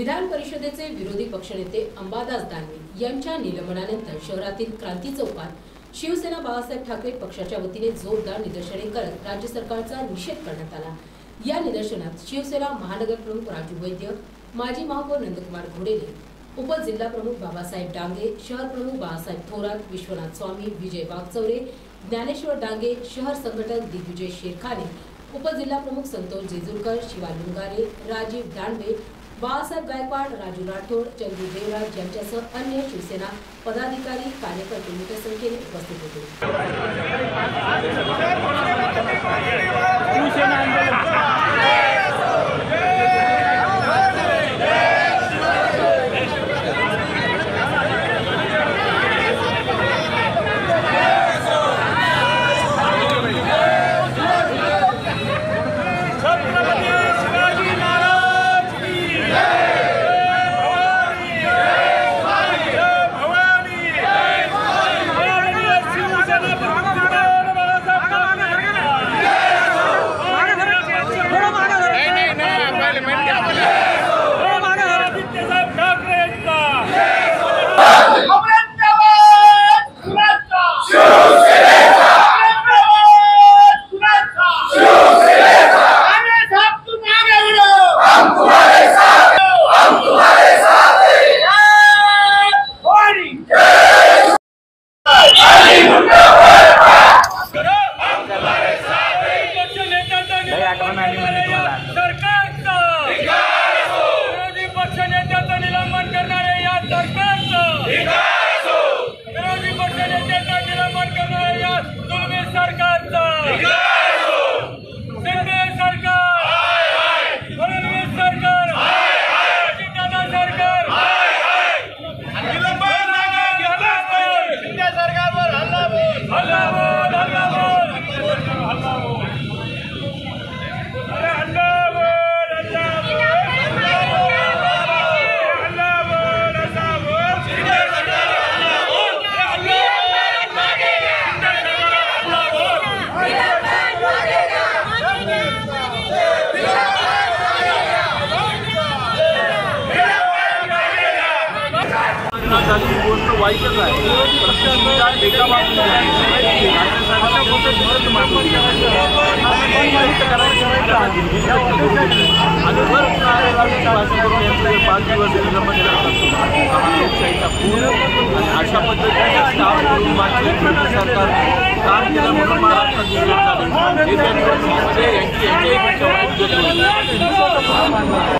विधान परिषदेचे विरोधी पक्षनेते अंबादास दानवे यांच्या निलंबनानंतर शहरातील क्रांती चौकात शिवसेना बाळासाहेब ठाकरे पक्षाच्या वतीने जोरदार निदर्शने करत राज्य सरकारचा निषेध करण्यात आला. या निदर्शनात शिवसेना महानगर प्रमुख राजू वैद्य माजी महापौर नंदकुमार घोडेले उपजिल्हा प्रमुख बाबासाहेब डांगे शहर प्रमुख बाळासाहेब थोरात विश्वनाथ स्वामी विजय वागचौरे ज्ञानेश्वर डांगे शहर संघटक दिग्विजय शेरखाने उपजिल्हा प्रमुख संतोष जेजुरकर शिवा लुंगारे राजीव दांडवे बाळासाहेब गायकवाड राजू राठोड चंदू देवराज यांच्यासह अन्य शिवसेना पदाधिकारी कार्यकर्ते मोठ्या संख्येने उपस्थित होते. शिवसेना पंतप्रधान पक्ष झाली गोष्ट वाईटच आहे. प्रत्येक एका बाजूला आणि वर पाच दिवस लोकशाहीचा पूर्ण आणि अशा पद्धतीने स्टाफ करून मागचे केंद्र सरकार काम केलं म्हणून महाराष्ट्रात हे